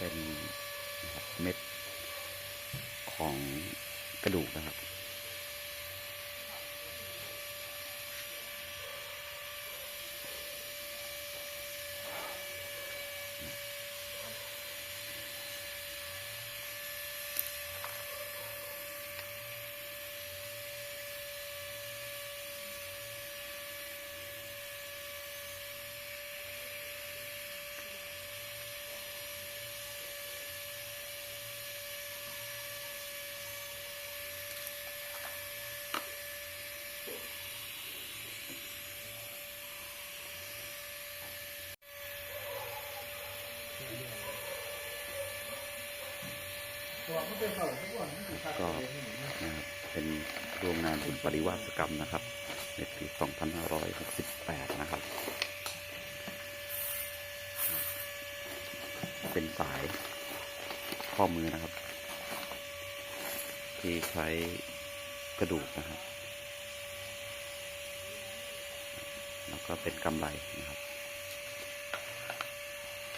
เป็นเม็ดของกระดูกนะครับ ก็นะครับเป็นโรงงานบุญปริวาสกรรมนะครับ ในปี 2568 นะครับ เป็นสายข้อมือนะครับ ที่ใช้กระดูกนะครับ แล้วก็เป็นกำไรนะครับ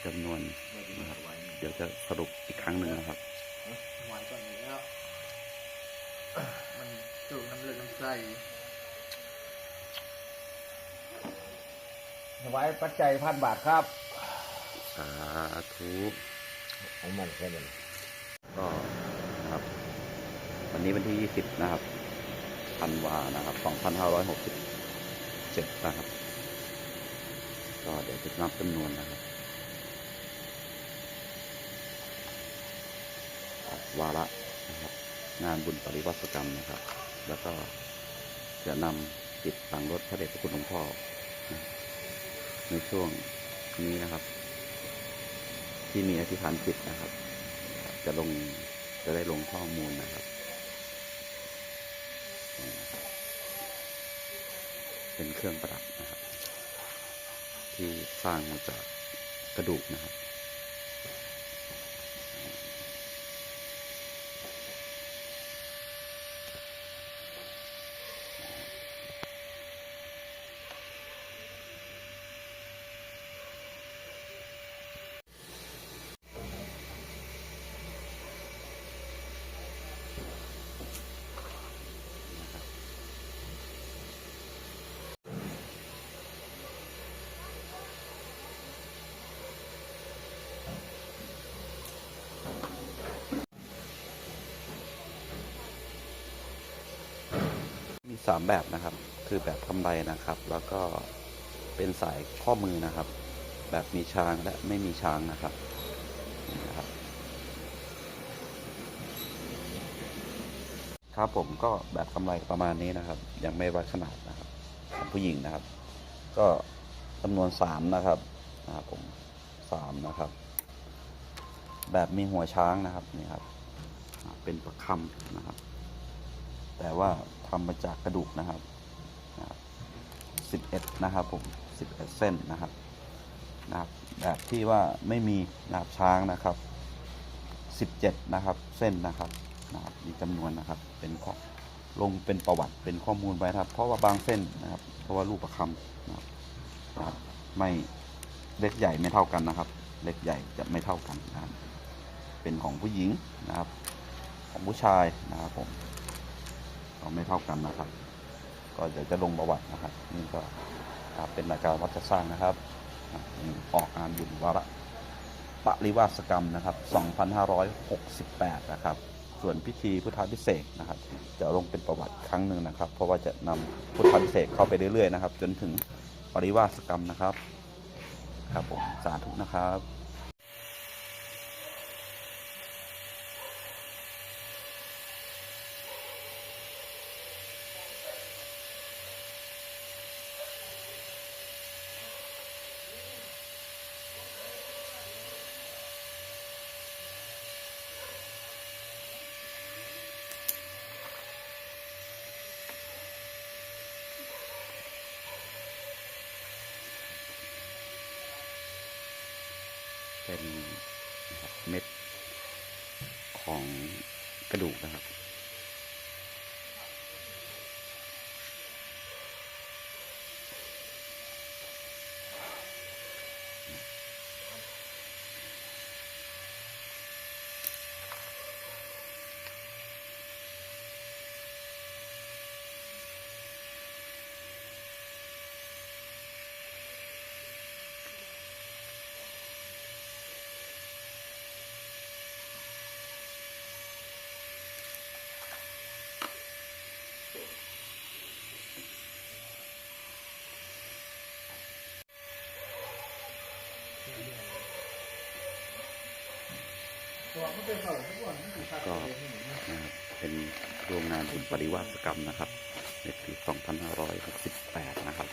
จำนวนนะครับ เดี๋ยวจะสรุปอีกครั้งหนึ่งนะครับหวายก่อนนี้แล้ว มันสูบน้ำเลือดน้ำใจถวายปัจจัยพันบาทครับ สาธุของมันแค่นั้นก็นะครับ วันนี้วันที่ 20 นะครับธันวานะครับ 2567 นะครับ ก็เดี๋ยวจะนับจำนวนนะครับ วาระนะครับ งานบุญปริวัติกรรมนะครับ แล้วก็จะนำติดตังรถพระเดชพระคุณหลวงพ่อนะในช่วงนี้นะครับ ที่มีอธิษฐานจิตนะครับ จะลงจะได้ลงข้อมูลนะครับ เป็นเครื่องประดับนะครับ ที่สร้างมาจากกระดูกนะครับ สามแบบนะครับ คือแบบกำไรนะครับ แล้วก็เป็นสายข้อมือนะครับ แบบมีช้างและไม่มีช้างนะครับนี่นะครับ ครับผมก็แบบกำไรประมาณนี้นะครับ ยังไม่วัดขนาดนะครับของผู้หญิงนะครับ ก็จำนวนสามนะครับนะครับผมสามนะครับ แบบมีหัวช้างนะครับนี่ครับ เป็นประคำนะครับ แต่ว่าทำมาจากกระดูกนะครับสิบเอ็ดนะครับผมสิบเอ็ดเส้นนะครับนะครับ แบบที่ว่าไม่มีนะครับช้างนะครับสิบเจ็ดนะครับ เส้นนะครับนะครับมีจำนวนนะครับ เป็นข้อลงเป็นประวัติเป็นข้อมูลไว้ครับ เพราะว่าบางเส้นนะครับ เพราะว่าลูกประคำนะครับนะครับไม่เล็กใหญ่ไม่เท่ากันนะครับ เล็กใหญ่จะไม่เท่ากันนะครับเป็นของผู้หญิงนะครับ ของผู้ชายนะครับผม ก็ไม่เท่ากันนะครับ ก็เดี๋ยวจะลงประวัตินะครับ นี่ก็เป็นรายการวัดจะสร้างนะครับอ่านี่อกงานบุญวาระปริวาสกรรมนะครับ 2568 นะครับ ส่วนพิธีพุทธาพิเศษนะครับ จะลงเป็นประวัติครั้งหนึ่งนะครับ เพราะว่าจะนำพุทธาพิเศษเข้าไปเรื่อยๆนะครับ จนถึงปริวาสกรรมนะครับ ครับผมสาธุนะครับ เป็นนะครับเม็ดของกระดูกนะครับ ก็เรียนที่ไหนนะนะครับเป็นโรงงานบุญปริวาสกรรมนะครับ ในปี 2568 นะครับ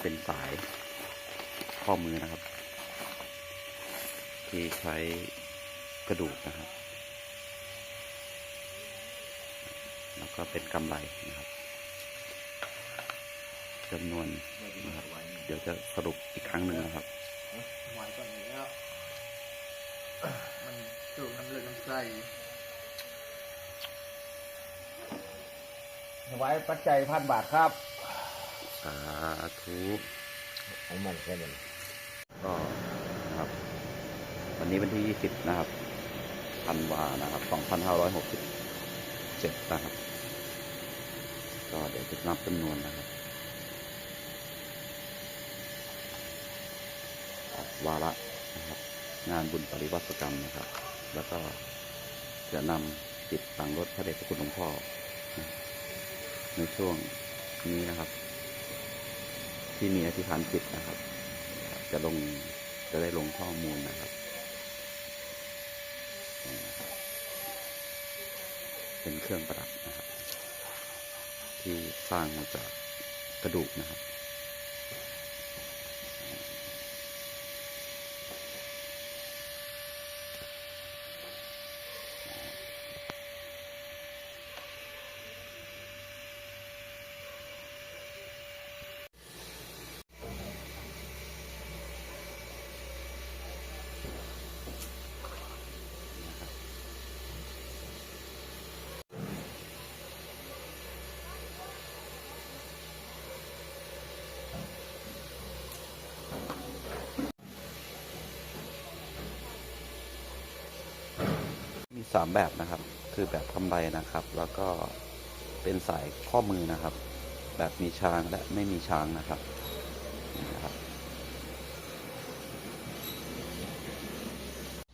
เป็นสายข้อมือนะครับ ที่ใช้กระดูกนะครับ แล้วก็เป็นกำไรนะครับจำนวนนะครับ เดี๋ยวจะสรุปอีกครั้งหนึ่งนะครับ หวานกว่านี้แล้วมันจุน้ำเลือดน้ำไส้ถวายปัจจัยพันบาทครับ สาธุของมันแค่นั้นก็นะครับ วันนี้วันที่ 20 นะครับธันวานะครับ 2567 นะครับ ก็เดี๋ยวจะนับจำนวนนะครับ วาระนะครับ งานบุญปริวัติกรรมนะครับ แล้วก็จะนำจิตตังรถพระเดชพระคุณหลวงพ่อ ในช่วงนี้นะครับ ที่มีอธิษฐานจิตนะครับ จะลงจะได้ลงข้อมูลนะครับ เป็นเครื่องประดับนะครับ ที่สร้างมาจากกระดูกนะครับ มีสามแบบนะครับ คือแบบทำไรนะครับ แล้วก็เป็นสายข้อมือนะครับ แบบมีช้างและไม่มีช้างนะครับนี่นะครับ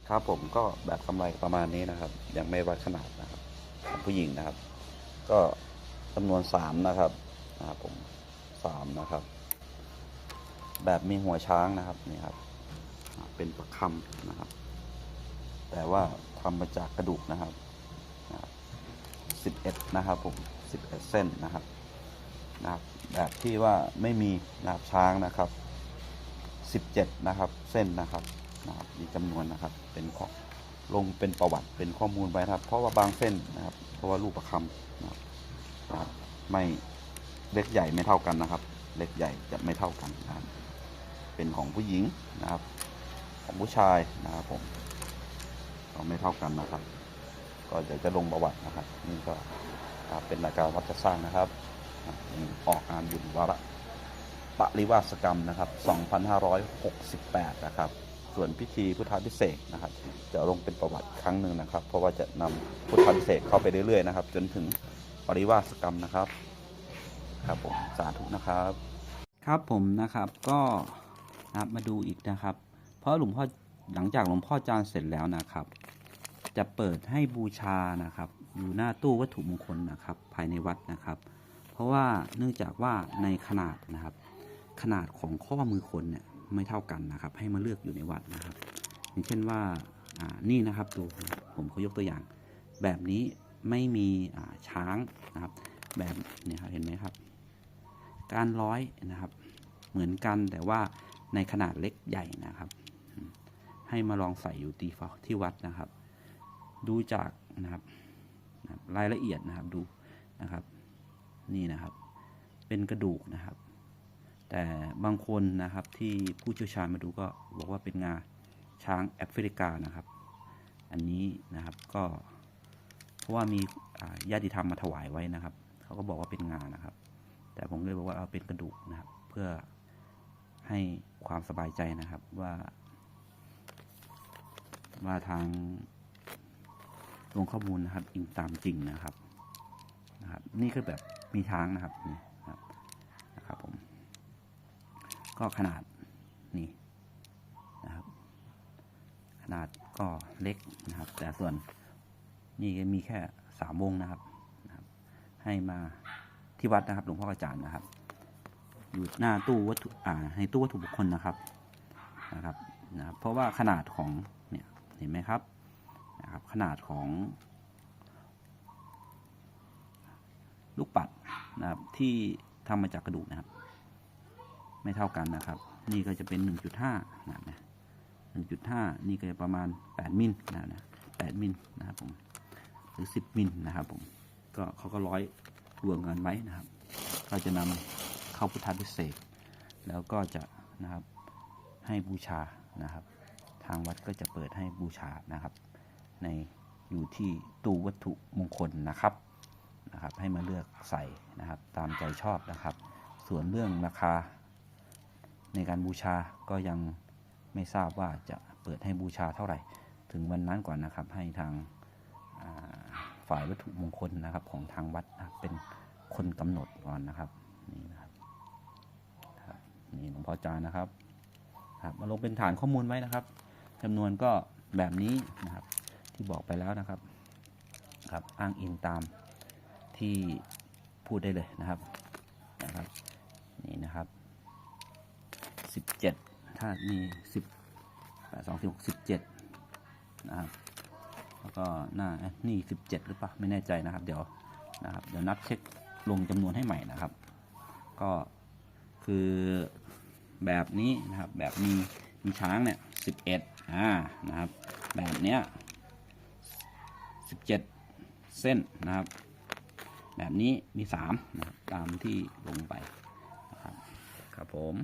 ครับผมก็แบบกำไรประมาณนี้นะครับ ยังไม่วัดขนาดนะครับของผู้หญิงนะครับ ก็จำนวนสามนะครับนะครับผมสามนะครับ แบบมีหัวช้างนะครับนี่ครับ เป็นประคำนะครับ แต่ว่าทำมาจากกระดูกนะครับสิบเอ็ดนะครับผมสิบเอ็ดเส้นนะครับนะครับแบบที่ว่าไม่มีนะครับช้างนะครับสิบเจ็ดนะครับเส้นนะครับนะครับมีจำนวนนะครับเป็นข้อลงเป็นประวัติเป็นข้อมูลไปนะครับ เพราะว่าบางเส้นนะครับ เพราะว่ารูปประคำนะครับนะครับไม่เล็กใหญ่ไม่เท่ากันนะครับ เล็กใหญ่จะไม่เท่ากันนะครับเป็นของผู้หญิงนะครับ ของผู้ชายนะครับผม ก็ไม่เท่ากันนะครับ ก็เดี๋ยวจะลงประวัตินะครับ นี่ก็เป็นรายการวัดจะสร้างนะครับออกงานบุญวาระปริวาสกรรมนะครับ 2568 นะครับ ส่วนพิธีพุทธาพิเศษนะครับ จะลงเป็นประวัติครั้งหนึ่งนะครับ เพราะว่าจะนำพุทธาพิเศษเข้าไปเรื่อยๆนะครับ จนถึงปริวาสกรรมนะครับ ครับผมสาธุนะครับ ครับผมนะครับก็นะครับมาดูอีกนะครับ เพราะหลวงพ่อหลังจากหลวงพ่อจานเสร็จแล้วนะครับ จะเปิดให้บูชานะครับ อยู่หน้าตู้วัตถุมงคลนะครับ ภายในวัดนะครับ เพราะว่าเนื่องจากว่าในขนาดนะครับ ขนาดของข้อมือคนเนี่ยไม่เท่ากันนะครับ ให้มาเลือกอยู่ในวัดนะครับ อย่างเช่นว่าอ่านี่นะครับดูผมเขายกตัวอย่าง แบบนี้ไม่มีอ่าช้างนะครับ แบบเนี่ยครับเห็นไหมครับ การร้อยนะครับเหมือนกันแต่ว่าในขนาดเล็กใหญ่นะครับ ให้มาลองใส่อยู่ตีที่วัดนะครับ ดูจากนะครับรายละเอียดนะครับดูนะครับ นี่นะครับ เป็นกระดูกนะครับ แต่บางคนนะครับที่ผู้เชี่ยวชาญมาดูก็บอกว่าเป็นงาช้างแอฟริกานะครับ อันนี้นะครับก็เพราะว่ามีญาติธรรมมาถวายไว้นะครับ เขาก็บอกว่าเป็นงานะครับ แต่ผมเลยบอกว่าเอาเป็นกระดูกนะครับ เพื่อให้ความสบายใจนะครับว่าว่าทาง ลงข้อมูลนะครับอิงตามจริงนะครับนะครับ นี่คือแบบมีช้างนะครับนี่นะครับนะครับผม ก็ขนาดนี่นะครับ ขนาดก็เล็กนะครับ แต่ส่วนนี่ก็มีแค่สามวงนะครับนะครับ ให้มาที่วัดนะครับหลวงพ่อกระจานนะครับ อยู่หน้าตู้วัตถุอ่าในตู้วัตถุบุคคลนะครับนะครับนะครับ เพราะว่าขนาดของเนี่ยเห็นไหมครับ ขนาดของลูกปัดนะครับ ที่ทำมาจากกระดูกนะครับ ไม่เท่ากันนะครับ นี่ก็จะเป็น 1.5นะนะ1.5 นี่ก็จะประมาณ 8 มิลนะนะ8มิลนะครับผมหรือ 10 มิลนะครับผมก็เขาก็ร้อยรวมกันไว้นะครับ ก็จะนำเข้าพุทธพิเศษ แล้วก็จะนะครับให้บูชานะครับ ทางวัดก็จะเปิดให้บูชานะครับ ในอยู่ที่ตู้วัตถุมงคลนะครับนะครับ ให้มาเลือกใส่นะครับ ตามใจชอบนะครับ ส่วนเรื่องราคา ในการบูชาก็ยังไม่ทราบว่าจะเปิดให้บูชาเท่าไหร่ ถึงวันนั้นก่อนนะครับ ให้ทางาฝ่ายวัตถุมงคลนะครับของทางวัดนะเป็นคนกำหนดก่อนนะครับนี่นะครับนี่หลวงพ่อจานนะครับครับมาลงเป็นฐานข้อมูลไว้นะครับจำนวนก็แบบนี้นะครับ ที่บอกไปแล้วนะครับครับอ้างอิงตามที่พูดได้เลยนะครับนะครับนี่นะครับสิบเจ็ดถ้ามีสิบแปดสองสิบหกสิบเจ็ดนะครับแล้วก็หน้านี่สิบเจ็ดหรือเปล่าไม่แน่ใจนะครับ เดี๋ยวนะครับเดี๋ยวนับเช็คลงจำนวนให้ใหม่นะครับ ก็คือแบบนี้นะครับแบบมีมีช้างเนี่ยสิบเอ็ดอ่านะครับแบบเนี้ย สิบเจ็ดเส้นนะครับ แบบนี้มีสามนะครับตามที่ลงไปนะครับครับผม